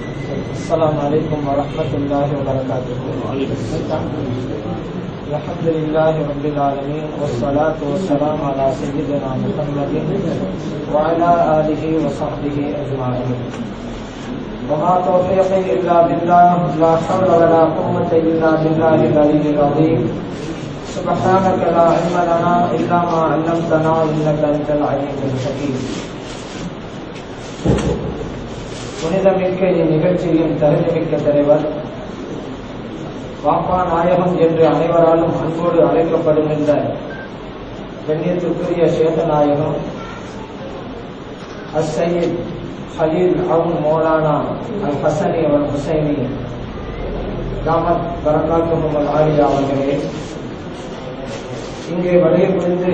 السلام علیکم ورحمۃ اللہ وبرکاتہ الحمد لله رب العالمين والصلاة والسلام على سيدنا محمد وعلى آله وصحبه أجمعين. وما توفیق إلا بالله، لا حول ولا قوة إلا بالله العلی العظيم. سبحانك لا علم لنا إلا ما علمتنا انك انت العليم الحكيم. புனிதமிக்க இந்நிகழ்ச்சியின் தகுதிமிக்க தலைவர் வாப்பா நாயகம் என்று அனைவராலும் அன்போடு அழைக்கப்படுகின்ற கண்ணியத்துக்குரிய சேதநாயகம் அசையீத் ஹலீல் அவுன் மௌலானா அல் ஹசனி அவல் ஹுசைனி தாமத் பரகாத்து முகமது ஆலியா அவர்களே. இங்கே வருகை புரிந்து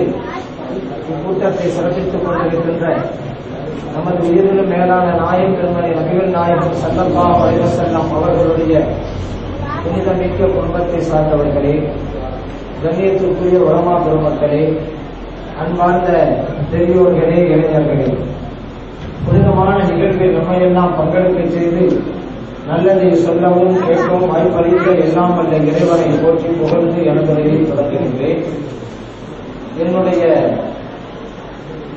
இக்கூட்டத்தை சிறப்பித்துக் கொண்டிருக்கின்ற நமது உயிரிலும் மேலான நாயம் பெருமனை நபிகள் நாயகம் சல்லல்லா அலைவசல்லாம் அவர்களுடைய புனிதமிக்க குடும்பத்தை சார்ந்தவர்களே கண்ணியத்திற்குரிய உலமா பெருமக்களே அன்பார்ந்த பெரியோர்களே இளைஞர்களே புனிதமான நிகழ்வில் நம்மையெல்லாம் பங்கெடுக்க செய்து நல்லதை சொல்லவும் கேட்கவும் வாய்ப்பளிக்க எல்லாம் வல்ல இறைவனை போற்றி புகழ்ந்து எனதுரையை தொடங்குகின்றேன். என்னுடைய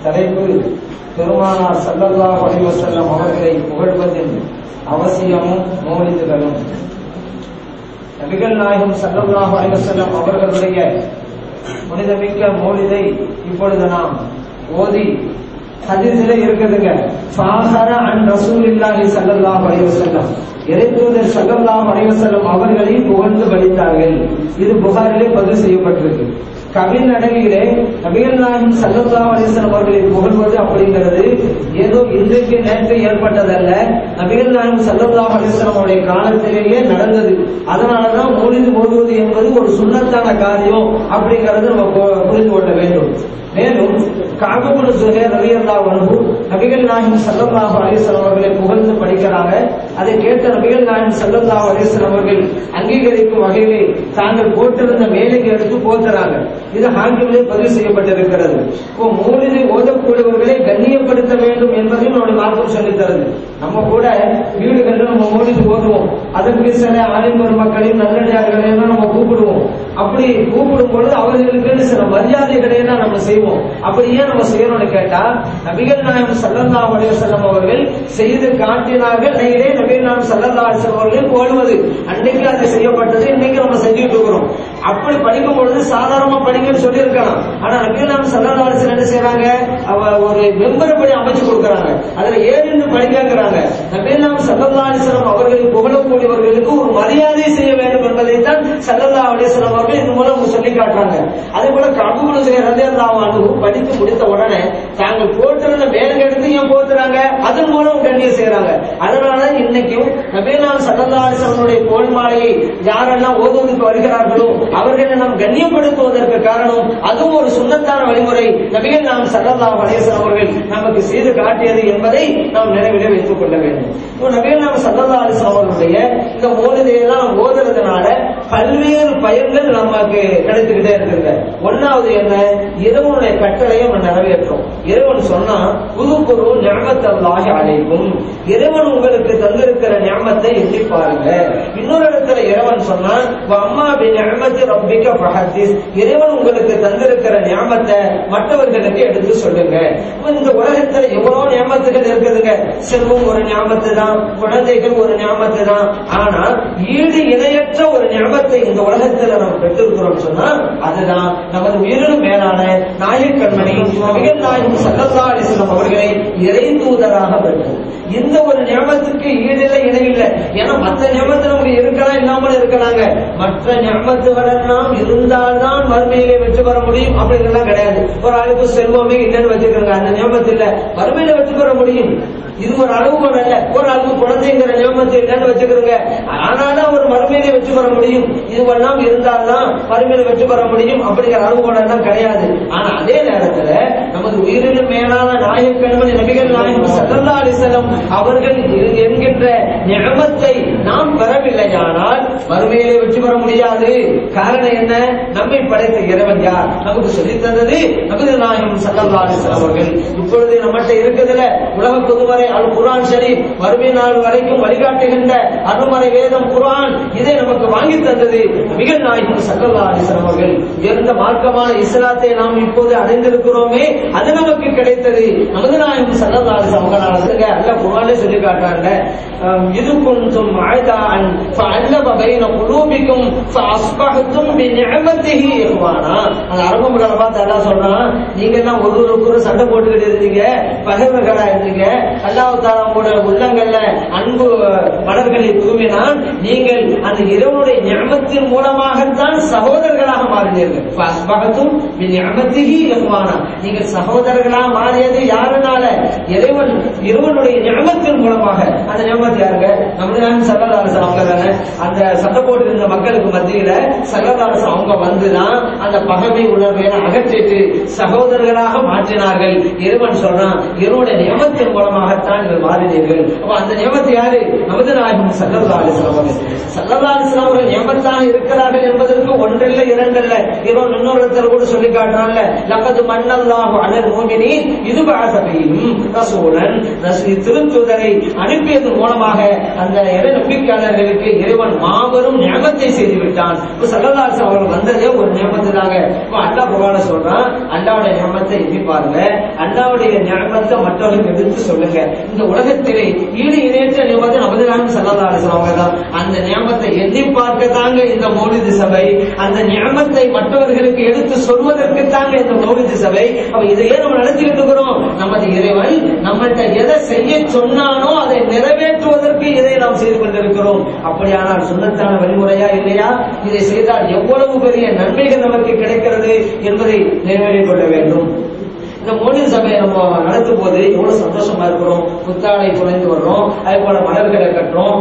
தலைப்பு பெருமானார் சல்லல்லா செல்லம் அவர்களை புகழ்வதின் அவசியமும் மௌலிதுகளும் நபிகள் நாயகம் சல்லல்லாஹு செல்லம் அவர்களுடைய புனிதமிக்க மௌலிதை இப்பொழுது நாம் ஓதி ஹதீஸிலே இருக்குதுங்க. ஃபாஹர அன் ரசூலில்லாஹி ஸல்லல்லாஹு அலைஹி வஸல்லம். இறைத்தூதர் ஸல்லல்லாஹு அலைஹி வஸல்லம் அவர்களை புகழ்ந்து படித்தார்கள் இது புகாரிலே பதிவு செய்யப்பட்டிருக்கு. கவின் நடையிலே நபிகள் நாயகம் சல்லா அலைஹி அவர்களை புகழ்வது அப்படிங்கிறது ஏதோ இன்றைக்கு நேற்று ஏற்பட்டதல்ல. நபிகள் நாயகம் சல்லா அலைஹி அவருடைய காலத்திலேயே நடந்தது. அதனாலதான் மௌலிது ஓதுவது என்பது ஒரு சுண்ணத்தான காரியம் அப்படிங்கறது நம்ம புரிந்து கொள்ள வேண்டும். மேலும் காபுல் ஜுஹேர் அலி அல்லா நபிகள் நாயகம் சல்லல்லாஹு அலிஸ்லாம் அவர்களை புகழ்ந்து படிக்கிறாங்க. அதை கேட்ட நபிகள் நாயகம் சல்லல்லாஹு அலிஸ்லாம் அவர்கள் அங்கீகரிக்கும் வகையிலே தாங்கள் போட்டிருந்த மேலைக்கு எடுத்து போத்துறாங்க இது ஹாக்கிமிலே பதிவு செய்யப்பட்டிருக்கிறது. இப்போ மூலிகை ஓதக்கூடியவர்களை கண்ணியப்படுத்த வேண்டும் என்பதையும் நம்முடைய மார்க்கம் சொல்லித் தருது. நம்ம கூட வீடுகளில் நம்ம மூலிகை ஓதுவோம். அதற்கு சில ஆலிம் பெருமக்களையும் நல்லடியாக அப்படி கூப்பிடும் பொழுது அவர்களுக்கு சில மரியாதைகளை தான் நம்ம செய்வோம். அப்படி ஏன் நம்ம செய்யணும்னு கேட்டா நபிகள் நாயகம் சல்லல்லா அலைவசல்லம் அவர்கள் செய்து காட்டினார்கள். நேரே நபிகள் நாயகம் சல்லல்லா அலிசல்லம் அவர்கள் போடுவது அன்னைக்கு அது செய்யப்பட்டது. இன்னைக்கு நம்ம செஞ்சுட்டு இருக்கிறோம். அப்படி படிக்கும் பொழுது சாதாரணமா படிங்கன்னு சொல்லியிருக்கலாம். ஆனா நபிகள் நாயகம் சல்லல்லா என்ன செய்யறாங்க அவ ஒரு மெம்பரை படி அமைச்சு கொடுக்கறாங்க. அதுல ஏறின்னு படிக்கிறாங்க நபிகள் நாயகம் சல்லல்லா அவர்களை புகழக்கூடியவர்களுக்கு ஒரு மரியாதை செய்ய வேண்டும் என்பதைத்தான் சல்லல்லா அலிசல்லம் அவர்கள் இது மூலம் சொல்லி காட்டுறாங்க. அதே போல கபூல் செய்ய ரலியல்லாஹு படித்து முடித்த உடனே தாங்கள் போட்டிருந்த மேலுக்கு எடுத்து ஏன் போத்துறாங்க? அதன் மூலம் கண்ணியம் செய்யறாங்க அதனால இன்னைக்கும் நபீனாம் சல்லல்லா அலிசல்லுடைய கோல்மாலையை யாரெல்லாம் ஓதுவதற்கு வருகிறார்களோ அவர்களை நாம் கண்ணியப்படுத்துவதற்கு காரணம் அதுவும் ஒரு சுண்ணத்தான வழிமுறை. நபிகள் நாம் சல்லல்லா அலிசன் அவர்கள் நமக்கு செய்து காட்டியது என்பதை நாம் நினைவிலே வைத்துக் கொள்ள வேண்டும். இப்போ நபிகள் நாம் அவர்களுடைய இந்த மோதிரையெல்லாம் ஓதுறதுனால பல்வேறு பயன்கள் நமக்கு கிடைத்துக்கிட்டே இருக்குங்க ஒன்னாவது என்ன? இறைவனுடைய கட்டளையை நம்ம நிறைவேற்றோம் இறைவன் சொன்னா புதுக்குரு ஞாபகத்தல்லாகி அழைக்கும் இறைவன் உங்களுக்கு தந்திருக்கிற ஞாபகத்தை எண்ணி பாருங்க இன்னொரு இடத்துல இறைவன் சொன்னா அம்மா அப்படி ஞாபகத்தை ரப்பிக்க பஹத்திஸ் இறைவன் உங்களுக்கு தந்திருக்கிற ஞாபகத்தை மற்றவர்களுக்கு எடுத்து சொல்லுங்க இந்த உலகத்துல எவ்வளவு ஞாபகத்துகள் இருக்குதுங்க. செல்வம் ஒரு ஞாபகத்து தான் குழந்தைகள் ஒரு ஞாபகத்து தான் ஆனால் ஈடு எல்லையற்ற ஒரு ஞாபகத்தை இந்த உலகத்துல நம்ம பெற்றிருக்கிறோம் சொன்னா அதுதான் நமது உயிரினும் மேலான நாயக்கண்மணி நபிகள் நாயகம் சல்லல்லா அலிஸ்லாம் அவர்களை இறை தூதராக பெற்றது. இந்த ஒரு ஞாபகத்துக்கு ஈடில்லை இணையில்லை ஏன்னா மற்ற ஞாபகத்து நமக்கு இருக்கலாம் இல்லாமல் இருக்கலாங்க. மற்ற ஞாபகத்துகள் இருந்தால்தான் வறுமையிலே வெற்றி பெற முடியும். அப்படிங்கிறதெல்லாம் கிடையாது. ஒரு ஆளுக்கு செல்வமே இல்லைன்னு வச்சுக்கிறாங்க அந்த ஞாபகத்தில் இல்ல மறுமையில வெற்றி பெற முடியும். இது ஒரு அளவு அல்ல. ஒரு அளவு குழந்தைங்கிற ஞாபகத்தை இல்லைன்னு வச்சுக்கிறோங்க ஆனாலும் அவர் மறுமையிலே வெற்றி பெற முடியும். இதுவெல்லாம் இருந்தால்தான் மறுமையில வெற்றி பெற முடியும் அப்படிங்கிற அனுபவம் எல்லாம் கிடையாது. ஆனா அதே நேரத்துல நமது உயிரினும் மேலான நாயக்கண்மணி நபிகள் நாயகம் சல்லல்லா அலிசல்லம் அவர்கள் என்கின்ற நியமத்தை நாம் பெறவில்லையானால் மறுமையிலே முடியாது. காரணம் என்ன? நம்மை படைத்த இறைவன் யார்? நமக்கு சொல்லி தந்தது நமது நாயகம் சல்லல்லாஹு அலைஹி வஸல்லம் அவர்கள். இப்பொழுது நம்மகிட்ட இருக்குதுல உலக பொதுமறை அல் குர்ஆன் ஷரீப் வறுமை நாள் வரைக்கும் வழிகாட்டுகின்ற அருமறை வேதம் குர்ஆன் இதை நமக்கு வாங்கி தந்தது மிக நாயகம் சல்லல்லாஹு அலைஹி வஸல்லம் அவர்கள். உயர்ந்த மார்க்கமான இஸ்லாத்தை நாம் இப்போது அடைந்திருக்கிறோமே அது நமக்கு கிடைத்தது. நமது நாயகம் சல்லல்லாஹு அலைஹி வஸல்லம் அவங்களால சொல்லுங்க சொல்லி காட்டுறாங்க அஹ், இது குன்தும் அஅதான் ஃபஅல்லப பைன குலூபிக்கும் ஃபஅஸ்பஹதும் அந்த அரபு முறையில பார்த்து சொல்றான் நீங்க எல்லாம் ஒரு ஒரு ஒரு சண்டை போட்டுக்கிட்டு இருந்தீங்க பகைவர்களா இருந்தீங்க அல்லாஹ் தாலா உங்களுடைய உள்ளங்கள்ல அன்பு மலர்களை தூவினான் நீங்கள் அந்த இரவுடைய ஞாபகத்தின் மூலமாகத்தான் சகோதரர்களாக மாறினீர்கள். ஃபஅஸ்பஹதும் பிநிஅமத்திஹி இஹ்வானா நீங்கள் சகோதரர்களா மாறியது யாருனால? இறைவன் இறைவனுடைய ஞாபகத்தின் மூலமாக. அந்த ஞாபகத்தை யாருங்க? நம்முடைய சல்லதாரசன் அவங்க தானே. அந்த சட்டை போட்டு இருந்த மக்களுக்கு மத்தியில சல்லதாரசன் அவங்க வந்துதான் அந்த பகமை உணர்வை அகற்றிட்டு சகோதரர்களாக மாற்றினார்கள். இறைவன் சொல்றான் இறைவனுடைய நியமத்தின் மூலமாகத்தான் இவர் மாறினீர்கள் அப்ப அந்த நியமத்தை யாரு? நமது நாயகம் சல்லதாரசன் அவர்கள். சல்லதாரசன் அவர்கள் நியமத்தான் இருக்கிறார்கள் என்பதற்கு ஒன்றில்ல இரண்டல்ல. இவன் இன்னொரு கூட சொல்லி காட்டுறான்ல நமது மன்னல்லாஹு அலல் மோகினி இது பாசபையும் ரசூலன் திருத்துதரை அனுப்பியதன் மூலமாக அந்த இறை நம்பிக்கையாளர்களுக்கு இறைவன் மாபெரும் ஞாபகத்தை செய்து விட்டான் இப்ப அவர்கள் வந்ததே ஒரு ஞாபகத்துக்காக இப்ப அல்லாஹ் குர்ஆன்ல சொல்றான் அல்லாஹ்வுடைய நியமத்தை எண்ணி பாருங்க. அல்லாஹ்வுடைய நியமத்தை மற்றவர்களுக்கு எடுத்து சொல்லுங்க. இந்த உலகத்திலே ஈடு இணையற்ற நியமத்தை நமது நாயகம் சல்லல்லாஹு அவங்க தான். அந்த நியமத்தை எண்ணி பார்க்க தாங்க இந்த மௌலிது சபை. அந்த நியமத்தை மற்றவர்களுக்கு எடுத்து சொல்வதற்கு தாங்க இந்த மௌலிது சபை. அப்ப இதையே நம்ம நடத்திக்கிட்டு இருக்கிறோம். நமது இறைவன் நம்மகிட்ட எதை செய்ய சொன்னானோ அதை நிறைவேற்றுவதற்கு இதை நாம் செய்து கொண்டிருக்கிறோம். அப்படியானால் சுண்ணத்தான வழிமுறையா இல்லையா? இதை செய்தால் எவ்வளவு பெரிய நன்மைகள் நமக்கு கிடைக்கிறது என்பதை நினைவில் கொள்ள வேண்டும். இந்த மோடி சபையை நம்ம நடத்தும் போது எவ்வளவு சந்தோஷமா இருக்கிறோம்? புத்தாடை குறைந்து வர்றோம். அதே போல மலர்களை கட்டுறோம்.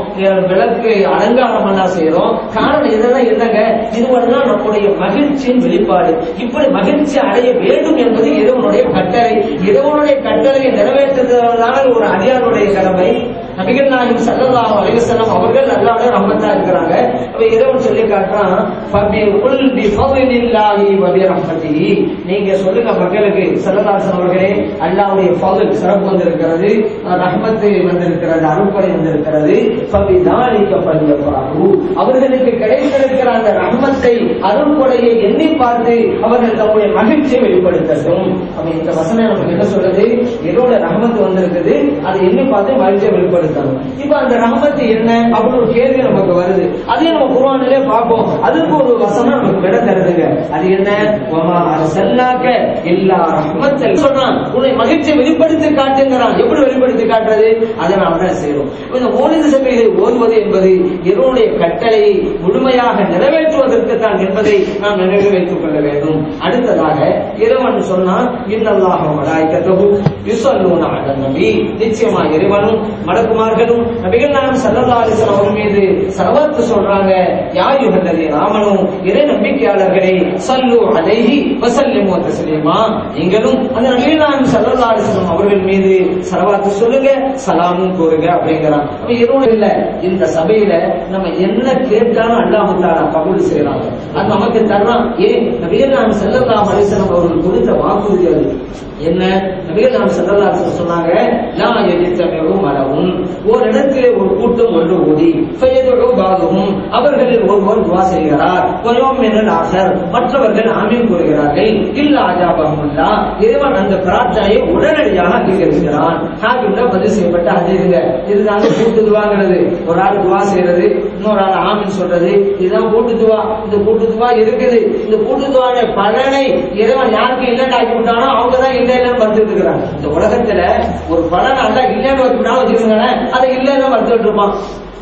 விளக்கு அலங்காரம் பண்ணா செய்யறோம் காரணம் இதெல்லாம் என்னங்க? இதுவெல்லாம் நம்முடைய மகிழ்ச்சியின் வெளிப்பாடு. இப்படி மகிழ்ச்சி அடைய வேண்டும் என்பது இறைவனுடைய கட்டளை. இறைவனுடைய கட்டளையை நிறைவேற்றுவதான ஒரு அடியாருடைய கடமை. நபிகள் நாயகம் சல்லல்லாஹு அலைஹி வஸல்லம் அவர்கள் அல்லாஹ்வுடைய ரஹ்மத்தா இருக்கிறாங்க. அப்ப இறைவன் சொல்லி காட்டுறான் ஃபபி குல் பி ஃபضலில்லாஹி வ பி ரஹ்மத்திஹி. நீங்க சொல்லுங்க மக்களுக்கு சல்லல்லாஹு அலைஹி அவர்களே அல்லாவுடைய பகல் சிறப்பு வந்திருக்கிறது ரஹமத்து வந்திருக்கிறது அருள்படை வந்திருக்கிறது. ஃபபி அவர்களுக்கு கிடைத்திருக்கிற அந்த ரஹமத்தை அருள்படையை எண்ணி பார்த்து அவர்கள் தம்முடைய மகிழ்ச்சியை வெளிப்படுத்தட்டும். அப்ப இந்த வசனம் நமக்கு என்ன சொல்றது என்னோட ரஹமத்து வந்திருக்குது அதை எண்ணி பார்த்து மகிழ்ச்சியை வெளிப்படுத்தணும். இப்ப அந்த ரஹமத்து என்ன? அப்படின்னு ஒரு கேள்வி நமக்கு வருது. அதையும் நம்ம குருவானிலே பார்ப்போம். அதுக்கு ஒரு வசனம் நமக்கு விட தருதுங்க. அது என்ன? எல்லா அர்சல்னாக எல்லா சொல்றான் உன்னை மகிழ்ச்சியை வெளிப்படுத்தி காட்டுங்கிறான். எப்படி வெளிப்படுத்தி காட்டுறது? அதை நாம் தான் செய்றோம் இந்த ஓனித சபையை ஓதுவது என்பது இறைவனுடைய கட்டளையை முழுமையாக நிறைவேற்றுவதற்கு தான் என்பதை நாம் நினைவு வைத்துக் கொள்ள வேண்டும். அடுத்ததாக இறைவன் சொன்னான் இன்னல்லாக மலாய்க்கத்தஹு யுஸல்லூன அலன் நபி. நிச்சயமா இறைவனும் மடக்குமார்களும் நபிகள் நாம் ஸல்லல்லாஹு அவர் மீது சலவாத்து சொல்றாங்க யார் யுஹல்லதீன ராமனும் இறை நம்பிக்கையாளர்களே சல்லு அலைஹி வசல்லிமோ தஸ்லீமா. நீங்களும் அந்த நபிகள் நாயகம் ஸல்லல்லாஹு அவர்கள் மீது சலவாத்து சொல்லுங்க சலாமும் கூறுங்க அப்படிங்கிறான் அப்ப எதுவும் இல்ல. இந்த சபையில நம்ம என்ன கேட்டாலும் அல்லாஹ் தஆலா கபூல் செய்யறாங்க அது நமக்கு தர்றான். ஏன்? நபிகள் நான் ஸல்லல்லாஹு அலைஹி அவர்கள் கொடுத்த வாக்குறுதி அது. என்ன? நபிகள் சொன்னாங்க நான் யஜ்தமிஉ மலவும் ஒரு இடத்திலே ஒரு கூட்டம் ஒன்று ஓடி பாகவும் அவர்களில் ஒருவர் துவா செய்கிறார். ஆசர் மற்றவர்கள் ஆமீன் கூறுகிறார்கள். இல்ல அஜாபஹுல்லா இறைவன் அந்த பிரார்த்தனையை உடனடியாக அங்கீகரிக்கிறான். ஹாக்கிம்ல பதிவு செய்யப்பட்ட அதிருங்க இதுதாங்க கூட்டு துவாங்கிறது. ஒரு ஆள் துவா செய்யறது இன்னொரு ஆள் ஆமீன் சொல்றது. இதுதான் கூட்டு துவா. இந்த கூட்டு துவா இருக்குது. இந்த கூட்டு துவாட பலனை இறைவன் யாருக்கு இல்லைன்னு ஆக்கி விட்டானோ அவங்க தான் இல்லைன்னு மறுத்துட்டு இருக்கிறாங்க. இந்த உலகத்துல ஒரு பலன் நல்லா இல்லைன்னு வச்சுட்டாலும் வச்சுக்கோங்களேன் அதை இல்லைன்னு மறுத்துட்டு இருப்பான்.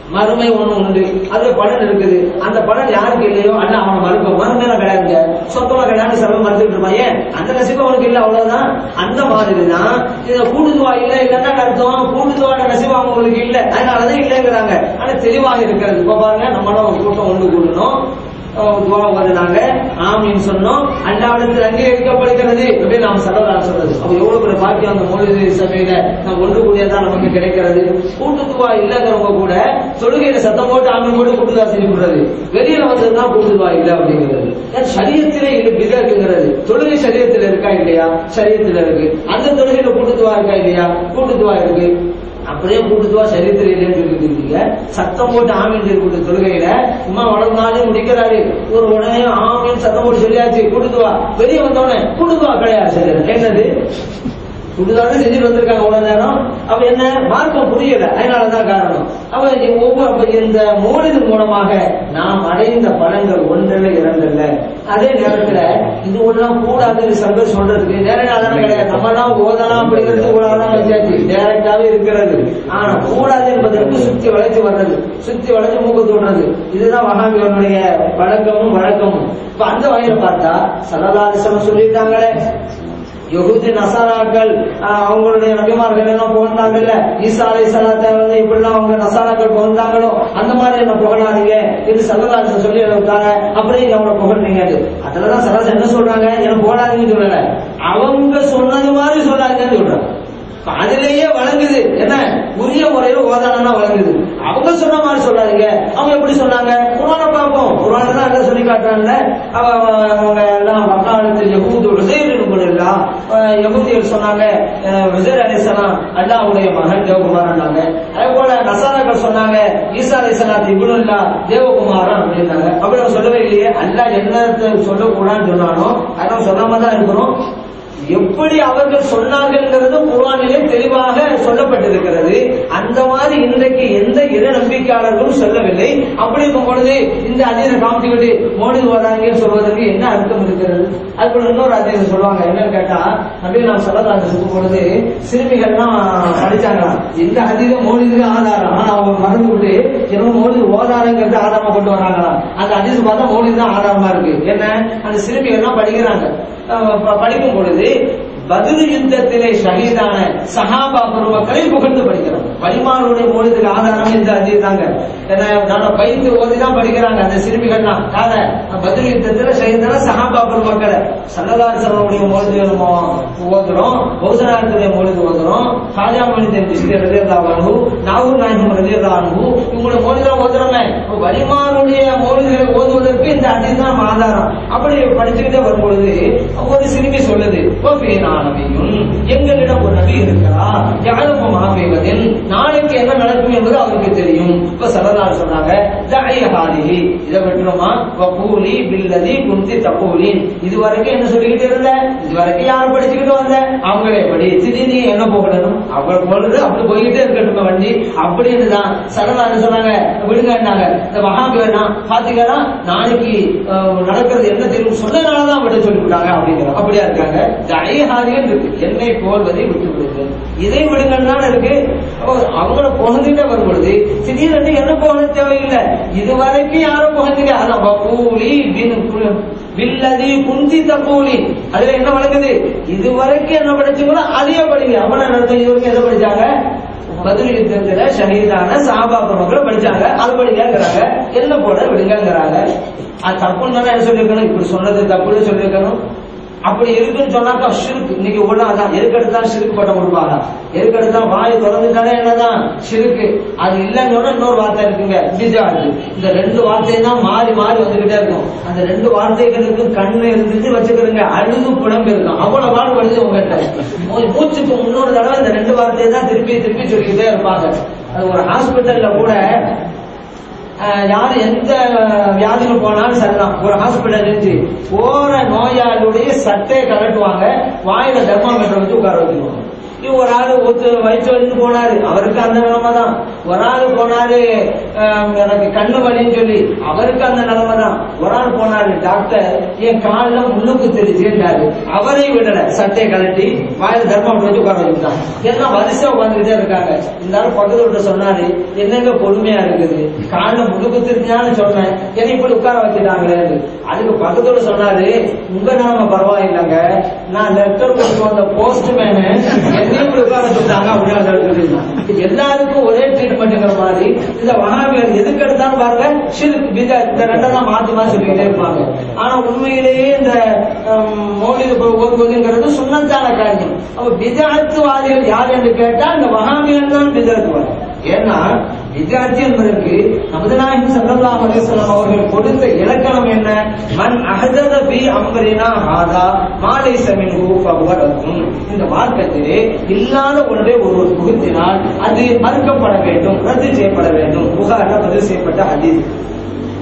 மறுமை ஒண்ணு உண்டு. அதுல பலன் இருக்குது. அந்த பலன் யாருக்கு இல்லையோ அண்ணா அவனை மறுப்ப. மறுமையில கிடையாதுங்க. சொத்தமா கிடையாது செலவு மறுத்துட்டு இருப்பான். ஏன்? அந்த நசிப்பு அவனுக்கு இல்ல அவ்வளவுதான். அந்த மாதிரி தான் இந்த கூடுதுவா இல்ல இல்லன்னா அர்த்தம்? கூடுதுவாட நசிப்பு அவங்களுக்கு இல்ல. அதனாலதான் இல்லைங்கிறாங்க. ஆனா தெளிவாக இருக்கிறது. இப்ப பாருங்க நம்மளும் கூட்டம் ஒன்று கூடணும். துவா ஓதுனாங்க ஆமின்னு சொன்னோம். அல்லாவிடத்தில் அங்கீகரிக்கப்படுகிறது. அப்படின்னு நாம் சொல்லலாம் சொல்றது. அப்ப எவ்வளவு பெரிய பாக்கியம் அந்த மௌலிது சபையில நம்ம ஒன்று கூடியதான் நமக்கு கிடைக்கிறது. கூட்டுத்துவா இல்லைங்கிறவங்க கூட தொழுகையில சத்தம் போட்டு ஆமீன் போட்டு கூட்டுதா செஞ்சு விடுறது வெளியில வந்ததுதான் கூட்டுதுவா இல்லை அப்படிங்கிறது. ஏன் சரியத்திலே இது இருக்குங்கிறது. தொழுகை சரியத்தில் இருக்கா இல்லையா? சரியத்தில் இருக்கு. அந்த தொழுகையில கூட்டுத்துவா இருக்கா இல்லையா? கூட்டுத்துவா இருக்கு. அப்படியே கூட்டுதுவா சரீரத்தில் இல்லைன்னு சொல்லிட்டு இருக்கீங்க சத்தம் போட்டு ஆமின்னு கூட்டு தொழுகையில சும்மா வளர்ந்தாலே முடிக்கிறாரு. ஒரு உடனே ஆமின்னு சத்தம் போட்டு சொல்லியாச்சு கூட்டுத்துவா வெளியே வந்தோடனே கூட்டுத்துவா கிடையாது. சரி என்னது? புதுதாக செஞ்சுட்டு வந்திருக்காங்க அவ்வளவு நேரம். அப்ப என்ன? மார்க்கம் புரியல. அதனாலதான் காரணம். அப்ப இங்க ஒவ்வொரு இந்த மோடிது மூலமாக நாம் அடைந்த பலன்கள் ஒன்றல்ல இரண்டல்ல. அதே நேரத்துல இது ஒண்ணும் கூடாதுன்னு சில பேர் சொல்றதுக்கு நேரடி ஆதாரம் கிடையாது. நம்ம எல்லாம் ஓதலாம் அப்படிங்கிறது கூடாதான் வச்சாச்சு டைரக்டாவே இருக்கிறது. ஆனா கூடாது என்பதற்கு சுத்தி வளைச்சு வர்றது. சுத்தி வளைச்சு மூக்கு தோன்றது இதுதான் மகாவீரனுடைய பழக்கமும் வழக்கமும். இப்ப அந்த வகையில பார்த்தா சரதாரிசனம் சொல்லிட்டாங்களே யகுதி நசாராக்கள் அவங்களுடைய நபிமார்கள் எல்லாம் புகழ்ந்தாங்கல்ல? ஈசா அலை சலாத்தை வந்து இப்படிலாம் அவங்க நசாராக்கள் புகழ்ந்தாங்களோ அந்த மாதிரி என்ன புகழாதீங்க இது சல்லதாசன் சொல்லி எழுதுறாங்க அப்படியே நீங்க அவங்கள புகழ்றீங்க. அதுலதான் சலாசன் என்ன சொல்றாங்க? என்ன புகழாதீங்கன்னு சொல்லல. அவங்க சொன்னது மாதிரி சொல்லாதீங்கன்னு சொல்றாங்க. அதிலேயே வழங்குது. என்ன? உரிய முறையில ஓதானா வழங்குது. அவங்க சொன்ன மாதிரி சொல்லாதீங்க. அவங்க எப்படி சொன்னாங்க? குரான பார்ப்போம். குரான் தான் எல்லாம் சொல்லி காட்டுறாங்கல்ல. அவ அவங்க எல்லாம் வக்காலத்தில் யகூது உசைர் எல்லாம் யகூதியர் சொன்னாங்க. உசைர் அலிசலாம் அல்லாவுடைய மகன் தேவகுமாரன்னாங்க அதே போல நசாராக்கள் சொன்னாங்க. ஈசா அலிசலாத் இல்லா தேவகுமாரன் அப்படின்னாங்க அப்படி அவங்க சொல்லவே இல்லையே. அல்லா என்ன சொல்லக்கூடாதுன்னு சொன்னாலும் அதை நம்ம சொல்லாம தான் இருக்கிறோம் எப்படி அவர்கள் சொன்னார்கள்ங்கிறது குரானிலே தெளிவாக சொல்லப்பட்டிருக்கிறது. அந்த மாதிரி இன்றைக்கு எந்த இட நம்பிக்கையாளர்களும் சொல்லவில்லை. அப்படி இருக்கும் பொழுது இந்த அதிரை காமிச்சுக்கிட்டு மோடி வராங்க சொல்வதற்கு என்ன அர்த்தம் இருக்கிறது? அதுக்குள்ள இன்னொரு அதிகம் சொல்லுவாங்க. என்னன்னு கேட்டா நபி நான் சொல்லலாம் இருக்கும் பொழுது சிறுமிகள்லாம் படிச்சாங்களாம். இந்த அதிகம் மோடிக்கு ஆதாரம். ஆனா அவங்க மறந்து விட்டு என்னமோ மோடி ஓதாரங்கிறது ஆதாரமா கொண்டு வராங்களாம். அந்த அதிசயம் பார்த்தா மோடி தான் ஆதாரமா இருக்கு. என்ன? அந்த சிறுமிகள்லாம் படிக்கிறாங்க. ப- படிக்கும் பொழுது பதில் யுத்தத்திலே ஷஹீதான சஹாபா பெருமக்களை புகழ்ந்து படுகிறார் பரிமாறுடைய மொழிதுக்கு ஆதாரம் இந்த அதிர்தாங்க ஏன்னா நம்ம பயிர்த்து ஓதிதான் படிக்கிறாங்க அந்த சிறுமிகள்லாம் காத பதில் யுத்தத்துல செய்தால சஹாபா பெருமக்களை சல்லதாசனுடைய மொழிது நம்ம ஓதுறோம். பௌசனாரத்துடைய மொழிது ஓதுறோம். காஜா மனிதன் விஷயம் ரலியல்லாஹு நாகூர் நாயகம் ரலியல்லாஹு இவங்களுடைய மொழிதான் ஓதுறோமே. அப்ப வரிமாருடைய மொழிகளை ஓதுவதற்கு இந்த அதிர்தான் ஆதாரம். அப்படி படிச்சுக்கிட்டே வரும்பொழுது ஒரு சிறுமி சொல்லுது எங்களிடம் ஒரு நபி இருக்கிறார் யாரும் மாபெய்வதில் நாளைக்கு என்ன நடக்கும் என்பது அவருக்கு தெரியும். இப்ப சரதார் சொன்னாங்க "தஅய் இதை விட்டுருமா? வகூலி பில்லதி குந்தி தகூலி. இதுவரைக்கும் என்ன சொல்லிக்கிட்டு இருந்த? இதுவரைக்கும் யாரும் படிச்சுக்கிட்டு வந்த? அவங்களே படி. திடீர்னு என்ன போகணும் அவங்க போடுறது அப்படி போய்கிட்டே இருக்கட்டும் வண்டி. அப்படின்னு தான் சரதார் சொன்னாங்க. விடுங்கன்னாங்க. இந்த மகாபேனா பாத்தீங்கன்னா நாளைக்கு நடக்கிறது என்ன தெரியும் சொன்னதுனாலதான் விட சொல்லிவிட்டாங்க அப்படிங்கிற அப்படியா இருக்காங்க. ஜெயஹாரியன் இருக்கு. என்னை போல்வதை விட்டு விடுங்கள் இதை விடுங்கன்னா இருக்கு. அவங்கள புகழ்ந்துட்டே வரும்பொழுது திடீர்னு என்ன புகழ தேவையில்லை. இதுவரைக்கும் யாரும் புகழ்ந்துட்டே அதான் வகூலி வில்லதி குந்தி தப்பூலி அதுல என்ன வழங்குது இதுவரைக்கும் என்ன படிச்சுங்களோ அதே படிங்க அவனை நடத்த இவருக்கு எதை படிச்சாங்க? பதில் யுத்தத்துல ஷஹீதான சாபா பிரமுகளை படிச்சாங்க. அது படிங்கிறாங்க என்ன போட விடுங்கிறாங்க அது தப்புன்னு தானே என்ன சொல்லியிருக்கணும். இப்படி சொன்னது தப்புன்னு சொல்லியிருக்கணும். அப்படி இருக்குன்னு சொன்னாக்கா சிறுக்கு இன்னைக்கு உள்ள அதான் எதுக்கெடுத்தாலும் சிறுக்கு பட்டம் கொடுப்பாங்க எதுக்கெடுத்தாலும் வாய் திறந்துட்டாலே என்னதான்? சிறுக்கு அது இல்லைன்னு சொன்னா இன்னொரு வார்த்தை இருக்குங்க. பிஜா இந்த ரெண்டு வார்த்தையும் தான் மாறி மாறி வந்துகிட்டே இருக்கும். அந்த ரெண்டு வார்த்தைகளுக்கு கண்ணு இருந்துச்சு வச்சுக்கிறதுங்க அழுது புலம்பு இருக்கும். அவ்வளவு வாழ் படிச்சு உங்ககிட்ட மூச்சுக்கு முன்னூறு தடவை இந்த ரெண்டு வார்த்தையை தான் திருப்பி திருப்பி சொல்லிக்கிட்டே இருப்பாங்க. அது ஒரு ஹாஸ்பிட்டல்ல கூட யார் எந்த வியாதிக்கு போனாலும் சரிதான். ஒரு ஹாஸ்பிட்டல் இருந்து போற நோயாளியுடைய சட்டையை கலட்டுவாங்க வாயில தர்மாமீட்டர் வச்சு உட்கார வச்சுக்குவாங்க ஒரு ஆளு ஒத்து வயிற்று வலின்னு போனாரு. அவருக்கு அந்த நிலைமை தான் ஒரு ஆள் போனாரு எனக்கு கண்ணு வலின்னு சொல்லி அவருக்கு அந்த நிலைமை தான் ஒரு ஆள் போனாரு டாக்டர் என் காலில் முள்ளுக்கு தெரிஞ்சுட்டாரு. அவரை விடல. சட்டையை கலட்டி வாயில் தர்மம் வச்சு உட்கார வச்சுட்டாங்க எல்லாம் வரிசை உட்காந்துக்கிட்டே இருக்காங்க. இந்த ஆள் பக்கத்துல விட்டு சொன்னாரு என்னங்க பொறுமையா இருக்குது? காலில் முழுக்கு தெரிஞ்சான்னு சொன்னேன். என்னை இப்படி உட்கார வச்சுட்டாங்களே அதுக்கு பக்கத்துல சொன்னாரு உங்க நிலைமை பரவாயில்லைங்க. நான் லெட்டர் கொண்டு வந்த போஸ்ட்மேனு என்னையும் உட்கார எல்லாருக்கும் ஒரே ட்ரீட்மெண்ட்ங்கிற மாதிரி இந்த வகாபியர் எதுக்கு எடுத்தாலும் பாருங்க ஷிர்க் பிதா இந்த ரெண்டெல்லாம் மாத்தி மாத்தி சொல்லிக்கிட்டே இருப்பாங்க. ஆனா உண்மையிலேயே இந்த மோடி ஓதுவதுங்கிறது சுண்ணத்தான காரியம். அப்ப பிஜாத்துவாதிகள் யார் என்று கேட்டா இந்த வகாமியன் தான் பிஜாத்துவாதி ஏன்னா வித்யார்த்தி என்பதற்கு நபதநாயகம் சல்லல்லாஹு அலைஹி அவர்கள் கொடுத்த இலக்கணம் என்ன? மன் அஹதத பி அம்பரினா ஹாதா மாலை மின்ஹு ஃபஹுவரத்தும் இந்த மார்க்கத்திலே இல்லாத ஒன்றை ஒருவர் புகுத்தினால் அது மறுக்கப்பட வேண்டும் ரத்து செய்யப்பட வேண்டும். புகாரில் பதிவு செய்யப்பட்ட ஹதீஸ்.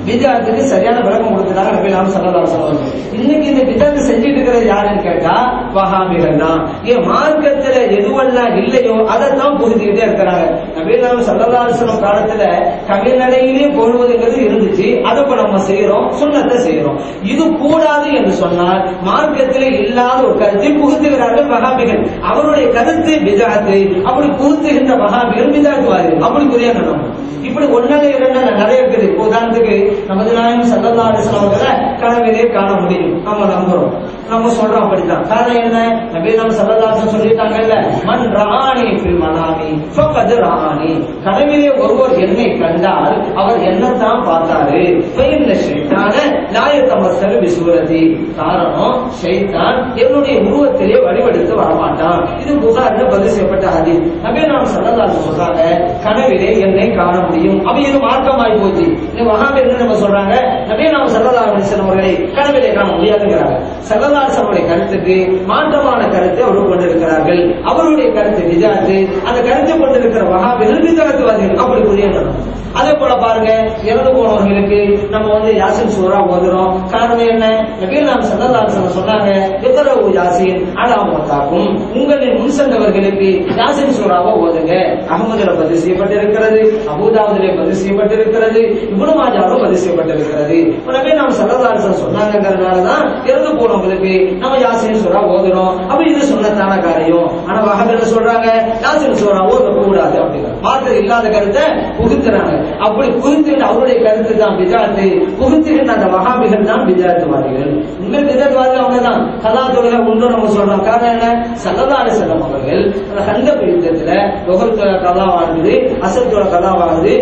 வித்யார்த்துக்கு சரியான விளக்கம் கொடுத்ததாக நபி நாம் சல்லல்லாஹு அலைஹி வஸல்லம் இன்னைக்கு இந்த விதத்தை செஞ்சுட்டு இருக்கிறது யாருன்னு கேட்டா வஹாபிகள் தான் ஏன் மார்க்கத்துல எதுவெல்லாம் இல்லையோ அதைத்தான் புரிஞ்சுக்கிட்டே இருக்கிறாங்க. நபி நாம் சல்லல்லாஹு அலைஹி வஸல்லம் காலத்துல கவிநடையிலே போடுவதுங்கிறது இருந்துச்சு. அதை இப்ப நம்ம செய்யறோம் சுண்ணத்தை செய்யறோம் இது கூடாது என்று சொன்னால் மார்க்கத்துல இல்லாத ஒரு கருத்தை புகுத்துகிறார்கள் வஹாபிகள். அவருடைய கருத்து விதாத்து அப்படி புகுத்துகின்ற வஹாபிகள் விதாத்துவாதிகள் அப்படி புரியணும் இப்படி ஒன்னல்ல இரண்டு நிறைய இருக்குது உதாரணத்துக்கு நமது நாயகம் சல்லல்லா அலிஸ்லாம் கனவிலே காண முடியும். நம்ம நம்புறோம். நம்ம சொல்றோம் அப்படித்தான். காரணம் என்ன? நபி நம்ம சல்லல்லாசன் சொல்லிட்டாங்கல்ல மண் ராணி ஃபில் மனாமி ஃபகத் ராணி கனவிலே ஒருவர் என்னை கண்டால் அவர் என்னத்தான் பார்த்தாரு? ஃபைன்ல ஷைத்தான லாயத்தமர்சல் விசுவரதி காரணம் ஷைத்தான் என்னுடைய உருவத்திலே வடிவெடுத்து வரமாட்டான். இது புகார்ல பதிவு செய்யப்பட்ட ஹதீஸ். நபி நாம் சல்லல்லாசன் சொல்றாங்க கனவிலே என்னை காண முடியும். அப்ப இது மார்க்கமாய் போச்சு. இந்த வகாபி என்ன நம்ம சொல்றாங்க? நபி நாம் சல்லல்லா அலிஸ்லாம் அவர்களை கனவிலே காண முடியாதுங்கிறாங்க. சல்லல்லாசனுடைய கருத்துக்கு மாற்றமான கருத்தை அவர்கள் கொண்டிருக்கிறார்கள். அவருடைய கருத்து நிஜாது அந்த கருத்தை கொண்டு இருக்கிற வகாபிகள் விஜாத்துவாதிகள் அப்படி புரியணும் அதே போல பாருங்க இறந்து போனவர்களுக்கு நம்ம வந்து யாசின் சூறா ஓதுறோம். காரணம் என்ன? நபீர் நாம் சல்லல்லாசன் சொன்னாங்க எத்தரவு யாசின் அலாமத்தாக்கும் உங்களின் முன் சென்றவர்களுக்கு யாசின் சூறாவை ஓதுங்க. அகமதுல பதிவு செய்யப்பட்டிருக்கிறது அபுதாபுதிலே பதிவு செய்யப்பட்டிருக்கிறது இவ்வளவு மாஜாவும் பதிவு செய்யப்பட்டிருக்கிறது. நபி நாம் சல்லல்லாசன் சொன்னாங்கிறதுனாலதான் இறந்து போனவங்களுக்கு நம்ம யாசின் சூறா ஓதுறோம். அப்படி இது சொன்னதான காரியம். ஆனா வகதில் சொல்றாங்க யாசின் சூறா ஓதக்கூடாது. ஓத கூடாது அப்படிங்கிற மாற்றம் இல்லாத கருத்தை புகுத்துறாங்க. அப்படி புகுத்துகின்ற அவருடைய கருத்து தான் விஜாத்து புகுத்துகின்ற அந்த வகாபிகள் தான் விஜாத்துவாதிகள் உண்மை விஜாத்துவாதிகள் அவங்க தான் கலா தொழில ஒன்றும் நம்ம சொல்றோம் காரணம் என்ன? சல்லதாரி செல்லம் அவர்கள் அந்த கந்த யுத்தத்துல தொகல் கலாவாகுது அசல் தொழில் கலாவாகுது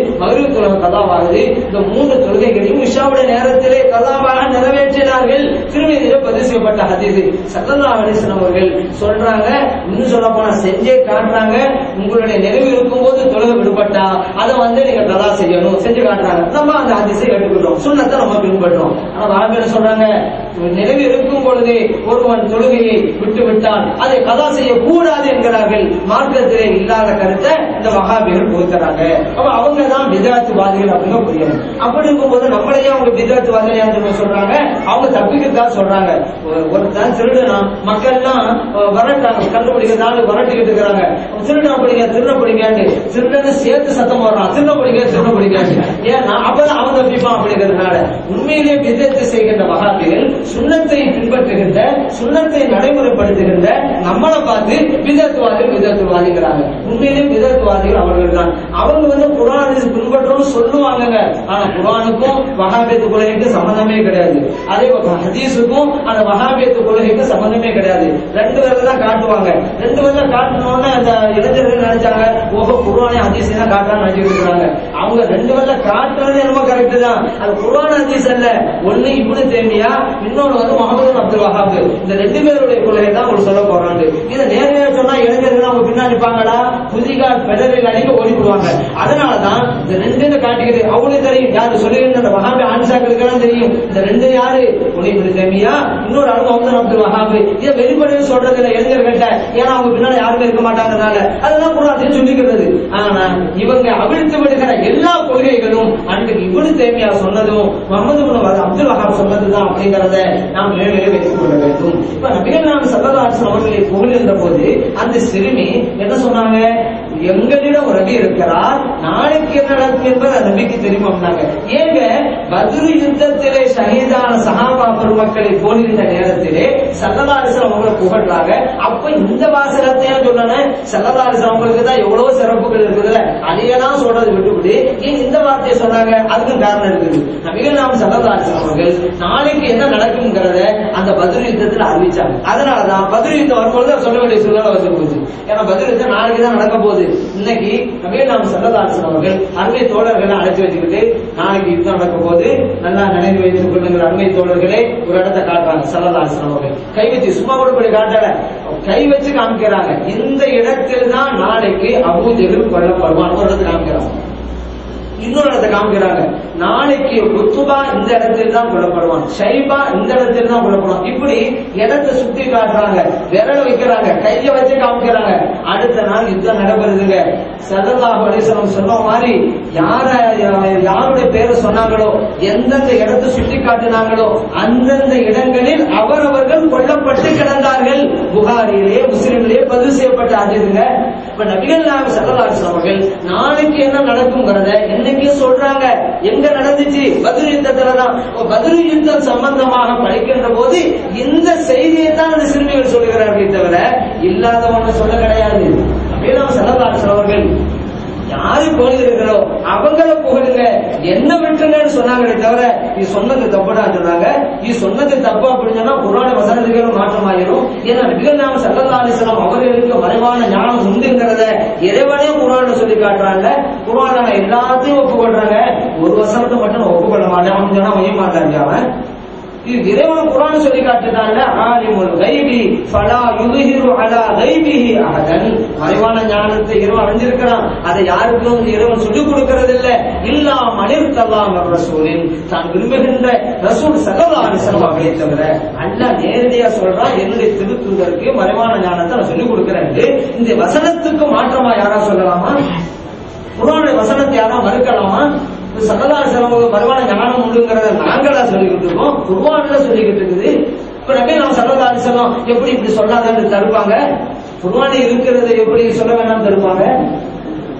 இந்த மூன்று தொழுகைகளையும் இஷாவுடைய நேரத்திலே கதாவாக நிறைவேற்றினார்கள். திருமதியில பதிவு செய்யப்பட்ட ஹதீஸ். சல்லல்லா அலிஸ்லாம் அவர்கள் சொல்றாங்க இன்னும் சொல்ல போனா செஞ்சே காட்டுறாங்க. உங்களுடைய நினைவு இருக்கும்போது தொழுக விடுபட்டா அதை வந்து நீங்க கலா செய்யணும் செஞ்சு காட்டுறாங்க. நம்ம அந்த ஹதீஸை எடுத்துக்கிறோம் சுண்ணத்தை நம்ம பின்பற்றோம். ஆனா வாழ்க்கையில சொல்றாங்க? நினைவு இருக்கும் பொழுதே ஒருவன் தொழுகையை விட்டு விட்டால் அதை கதா செய்யக்கூடாது என்கிறார்கள். மார்க்கத்திலே இல்லாத கருத்தை இந்த வகாபிகள் கொடுக்கிறாங்க. அப்ப அவங்க தான் விதாத்துவாதிகள் அப்படின்னு புரியணும் அப்படி இருக்கும்போது நம்மளையே அவங்க விதாத்துவாதிகள் சொல்றாங்க? அவங்க தப்பிக்கிறதா சொல்றாங்க. ஒரு- ஒருத்தன் திருடுனா மக்கள்லாம் வரட்டாங்க. கண்டுபிடிக்கிறதால வரட்டிக்கிட்டு இருக்கிறாங்க. திருடா பிடிங்க திருட பிடிங்கன்னு திருடனை சேர்த்து சத்தம் போடுறான். திருட பிடிங்க திருட பிடிங்க ஏன்னா அப்பதான் அவன் தப்பிப்பான் அப்படிங்கிறதுனால உண்மையிலேயே விதத்தை செய்கின்ற மகாபிகள் சுண்ணத்து பின்பற்றுகின்ற சுண்ணத்தை நடைமுறைப்படுத்துகின்ற நம்மளை பார்த்து விதத்துவாதிகள் விதத்துவாதிங்கிறாங்க உண்மையிலே விதத்துவாதிகள் அவர்கள் தான் அவங்க வந்து குரான் இது பின்பற்றணும் சொல்லுவாங்க ஆனா குரானுக்கும் வகாபியத்து கொள்கைக்கும் சம்பந்தமே கிடையாது. அதே ஹதீஸுக்கும் அந்த வகாபியத்து கொள்கைக்கும் சம்பந்தமே கிடையாது. ரெண்டு பேர்ல தான் காட்டுவாங்க. ரெண்டு பேர்ல காட்டணும்னு அந்த இளைஞர்கள் நினைச்சாங்க. ஓஹோ குர்ஆனே ஹதீஸ் தான் காட்டுறான்னு நினைச்சிட்டு இருக்காங்க அவங்க ரெண்டு பேர்ல காட்டுறது என்னமோ கரெக்ட் தான். அது குர்ஆன் ஹதீஸ் அல்ல. ஒண்ணு இப்படி தேமியா இன்னொன்னு வந்து முகமது அப்துல் வஹாப் இந்த ரெண்டு பேருடைய கொள்கை தான் உங்களுக்கு சொல்ல போறாங்க இதை நேரடியாக சொன்னா இளைஞர்கள் அவங்க பின்னாடி நிற்பாங்களா? புதிகால் பெடலில் அணிக்க ஓடி போடுவாங்க. அதனாலதான் இந்த ரெண்டு காட்டிக்கிட்டு அவங்களுக்கு தெரியும். யாரு சொல்லுகின்ற அந்த வஹாபி ஆன்சாக்களுக்கெல்லாம் தெரியும். இந்த ரெண்டு யாரு? ஒண்ணு தேமியா இன்னொரு ஆளு முகமது அப்துல் வஹாப். இதை வெளிப்படையும் சொல்றது இல்லை இளைஞர்கள்ட்ட. ஏன்னா அவங்க பின்னாடி யாருமே இருக்க மாட்டாங்கனால அதெல்லாம் கூட அதையும் சொல்லிக்கிறது. ஆனா இவங்க அவிழ்த்து விடுகிற எல்லா கொள்கைகளும் அன்றைக்கு இவனு தேவையா சொன்னதும் முகமது அப்துல் வஹாப் சொன்னதுதான் அப்படிங்கறத நாம் வைத்துக் கொள்ள வேண்டும். இப்ப நபிகள் நாம் சல்லல்லாஹு அவர்களை புகழ்கின்ற போது அந்த சிறுமி என்ன சொன்னாங்க? எங்களிடம் ஒரு இருக்கிறார். நாளைக்கு என்ன நடக்கும் என்பது அந்த நபிக்கு தெரியும் அப்படின்னாங்க. ஏங்க பத்ரு யுத்தத்திலே ஷஹீதான சஹாபா பெருமக்களை போடுகின்ற நேரத்திலே சல்லதாரிசன் அவங்களை புகழ்றாங்க. அப்ப இந்த வாசகத்தையும் சொல்லணும் சல்லதாரிசன் அவங்களுக்கு தான் எவ்வளவு சிறப்புகள் இருக்குதுல்ல. அதையெல்லாம் சொல்றது விட்டுவிட்டு ஏன் இந்த வார்த்தையை சொன்னாங்க? அதுக்கும் காரணம் இருக்குது. நபிகள் நாம் சல்லதாரிசன் அவர்கள் நாளைக்கு என்ன நடக்கும்ங்கிறத அந்த பத்ரு யுத்தத்தில் அறிவிச்சாங்க. அதனாலதான் பத்ரு யுத்தம் வரும்பொழுது சொல்ல வேண்டிய சூழ்நிலை வந்து போச்சு. ஏன்னா பதில் யுத்தம் நாளைக்கு தான் நடக்க போகுது. இன்னைக்கு நபீல் நாம் சல்லதாசன் அவர்கள் அருமை தோழர்களை அழைச்சி வச்சுக்கிட்டு நாளைக்கு யுத்தம் நடக்க போது நல்லா நினைவு வைத்துக் கொள்ளுங்கள் அண்மை தோழர்களே. ஒரு இடத்தை காட்டுறாங்க சல்லதாசன் அவர்கள். கை வச்சு சும்மா கூட இப்படி காட்டல. கை வச்சு காமிக்கிறாங்க. இந்த இடத்தில் தான் நாளைக்கு அபூஜைகள் கொல்லப்படுவான். ஒரு இடத்துல காமிக்கிறாங்க இன்னொரு இடத்தை காமிக்கிறாங்க நாளைக்கு ருத்துபா இந்த இடத்தில் தான் கொல்லப்படுவான் ஷைபா இந்த இடத்தில் தான் கொல்லப்படுவான் இப்படி இடத்தை சுத்தி காட்டுறாங்க விரல வைக்கிறாங்க கைய வச்சு காமிக்கிறாங்க. அடுத்த நாள் யுத்தம் நடைபெறுதுங்க சதல்லாஹ் அலிசலம் சொன்ன மாதிரி யார யாருடைய பேரை சொன்னாங்களோ எந்தெந்த இடத்தை சுட்டி காட்டினாங்களோ அந்தந்த இடங்களில் அவரவர்கள் கொல்லப்பட்டு கிடந்தார்கள். புகாரிலே முஸ்லிம்களே பதிவு செய்யப்பட்ட ஆஜிதுங்க இப்ப நபிகள் நாயகம் சல்லல்லாஹு அவர்கள் நாளைக்கு என்ன நடக்குங்கிறத என்னைக்கு சொல்றாங்க எங்க நடந்துச்சு? பதில் யுத்தத்துல தான் பதில் யுத்தம் சம்பந்தமாக படிக்கின்ற போது இந்த செய்தியை தான் அந்த சிறுமிகள் சொல்லுகிறார்களே தவிர இல்லாதவன்னு சொல்ல கிடையாது. அப்படியே நம்ம சல்லல்லாஹு அவர்கள் யாரு போகிறீர்களோ அவங்கள புகழுங்க. என்ன விட்டுங்கன்னு சொன்னாங்களே தவிர நீ சொன்னது தப்புடா சொன்னாங்க. நீ சொன்னது தப்பு அப்படின்னு சொன்னா புராண வசனத்துக்கு மாற்றமாயிரும் ஏன்னா நபிகள் நாம சல்லல்லா அவர்களுக்கு மறைவான ஞானம் உண்டுங்கிறத இறைவனே குரான் சொல்லி காட்டுறாங்க. குரான எல்லாத்தையும் ஒப்புக்கொள்றாங்க. ஒரு வசனத்தை மட்டும் ஒப்புக்கொள்ள மாட்டேன். அவன் சொன்னா மையமாட்டாங்க மாட்டாங்க அவன். இறைவன் குரான் சொல்லி காட்டுறாங்க ஆலிமுல் கைபி ஃபலா யுதுஹிரு அலா கைபிஹி அஹதன். மறைவான ஞானத்தை இறைவன் அறிஞ்சிருக்கிறான் அதை யாருக்கும் இறைவன் சொல்லிக் கொடுக்கிறது இல்ல இல்லா மனிர் தல்லாம் ரசூலின். தான் விரும்புகின்ற ரசூல் சகலாரி அலைஹி தவிர அல்ல நேரடியா சொல்றான் என்னுடைய திருத்துதற்கு மறைவான ஞானத்தை நான் சொல்லிக் கொடுக்கிறேன் இந்த வசனத்துக்கு மாற்றமா யாரா சொல்லலாமா? குரானுடைய வசனத்தை யாரா மறுக்கலாமா? சகலா செலவு வருமான ஞானம் உண்டுங்கிறத நாங்களா சொல்லிக்கிட்டு இருக்கோம் குர்வான்ல சொல்லிக்கிட்டு இருக்குது. இப்ப நபி நம்ம சல்லல்லாஹு செல்லம் எப்படி இப்படி சொல்லாதன்னு தடுப்பாங்க? குருவானி இருக்கிறத எப்படி சொல்ல வேண்டாம் தடுப்பாங்க?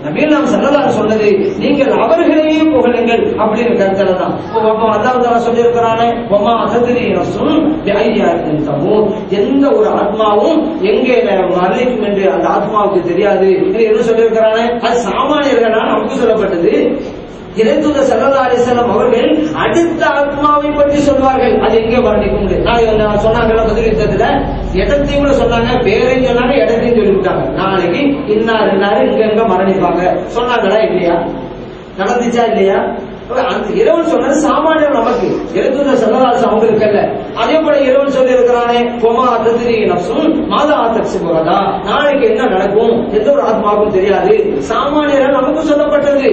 நபியில் நாம் சல்லதார் சொன்னது நீங்கள் அவர்களையே புகழுங்கள் அப்படின்னு கருத்துல தான். இப்போ அல்லாஹ் சொல்லியிருக்கிறானே சொல்லி இருக்கிறானே ஒமா அசதிரி எந்த ஒரு ஆத்மாவும் எங்கே மரணிக்கும் என்று அந்த ஆத்மாவுக்கு தெரியாது. என்ன சொல்லி அது சாமானியர்களால் நமக்கு சொல்லப்பட்டது. இறைத்துத சல்லா அலிசல்லாம் அவர்கள் அடுத்த ஆத்மாவை பற்றி சொல்வார்கள். அது எங்கே மரணிக்கும் நாளை வந்து சொன்னாங்கல்ல பதில் இடத்தையும் கூட சொன்னாங்க பேரையும் சொன்னாங்க இடத்தையும் சொல்லிவிட்டாங்க. நாளைக்கு இன்னார் இன்னாரு இங்க எங்க மரணிப்பாங்க. சொன்னாங்களா இல்லையா? நடந்துச்சா இல்லையா? அந்த இறைவன் சொன்னது சாமானியம் நமக்கு. எழுத்துள்ள செல்லராசு அவங்களுக்கு அல்ல அதே போல இறைவன் சொல்லி இருக்கிறானே பொமா தத்திரி நப்சும் மாதா ஆத்தக்சி போறதா நாளைக்கு என்ன நடக்கும்? எந்த ஒரு ஆத்மாவுக்கும் தெரியாது. சாமானியர் நமக்கு சொல்லப்பட்டது.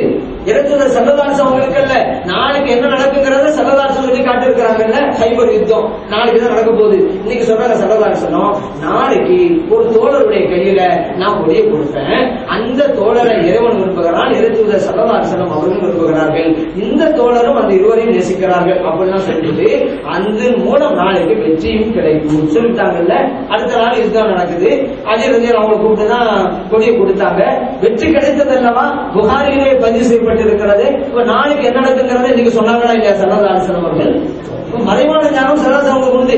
எழுத்துள்ள செல்லதாசு அவங்களுக்கு அல்ல நாளைக்கு என்ன நடக்குங்கிறத செல்லதாசு சொல்லி காட்டிருக்கிறாங்கல்ல சைபர் யுத்தம். நாளைக்கு தான் நடக்க போகுது? இன்னைக்கு சொல்றாங்க செல்லதாசனம் நாளைக்கு ஒரு தோழருடைய கையில நான் கொடியை கொடுப்பேன். அந்த தோழரை இறைவன் விரும்புகிறான் இறைத்துவத செல்லதாசனம் அவர்கள் விரும்புகிறார்கள். இந்த தோழரும் அந்த இருவரையும் நேசிக்கிறார்கள். அப்படிலாம் சொல்லிட்டு அந்த மூலம் நாளைக்கு வெற்றியும் கிடைக்கும் சொல்லிட்டாங்கல்ல. அடுத்த நாள் இதுதான் நடக்குது. அஜய் ரஞ்சன் அவங்க கூப்பிட்டு தான் கொடியை கொடுத்தாங்க. வெற்றி கிடைத்தது அல்லவா புகாரிலே பதிவு நடக்கிறது இப்ப நாளைக்கு என்ன நடக்குங்கிறத இன்னைக்கு சொன்னாங்களா இல்லையா? சரதாசன் அவர்கள். மறைவான ஞானம் சரதாசன் அவங்களுக்கு உண்டு.